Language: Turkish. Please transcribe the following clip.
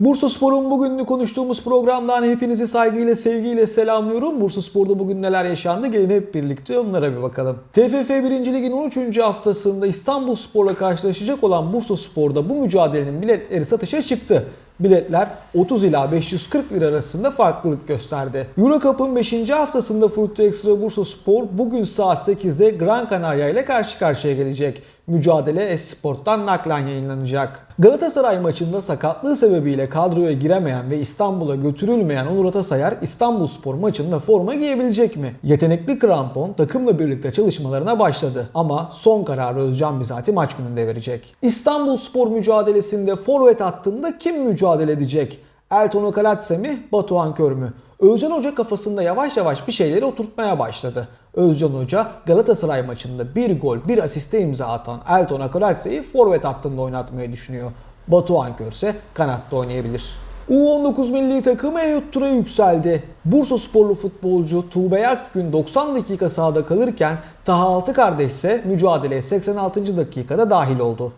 Bursa Spor'un bugünlük konuştuğumuz programdan hepinizi saygıyla, sevgiyle selamlıyorum. Bursa Spor'da bugün neler yaşandı gelin hep birlikte onlara bir bakalım. TFF 1. Lig'in 13. haftasında İstanbul Spor'la karşılaşacak olan Bursa Spor'da bu mücadelenin biletleri satışa çıktı. Biletler 30 ila 540 lira arasında farklılık gösterdi. Euro Cup'ın 5. haftasında Fruto Extra Bursa Spor bugün saat 8'de Gran Canaria ile karşı karşıya gelecek. Mücadele Esport'tan naklen yayınlanacak. Galatasaray maçında sakatlığı sebebiyle kadroya giremeyen ve İstanbul'a götürülmeyen Onur Atasayar İstanbul Spor maçında forma giyebilecek mi? Yetenekli krampon takımla birlikte çalışmalarına başladı ama son kararı Özcan Bizati maç gününde verecek. İstanbul Spor mücadelesinde forvet hattında kim mücadele edecek? Elton Okalatse mi, Batuhan Kör mü? Özcan Hoca kafasında yavaş yavaş bir şeyleri oturtmaya başladı. Özcan Hoca Galatasaray maçında bir gol bir asiste imza atan Elton Akalatse'yi forvet hattında oynatmayı düşünüyor. Batuhan Kör ise kanatta oynayabilir. U19 milli takım en üst tura yükseldi. Bursa sporlu futbolcu Tuğbe Akgün 90 dakika sahada kalırken Taha Altı kardeş ise mücadeleye 86. dakikada dahil oldu.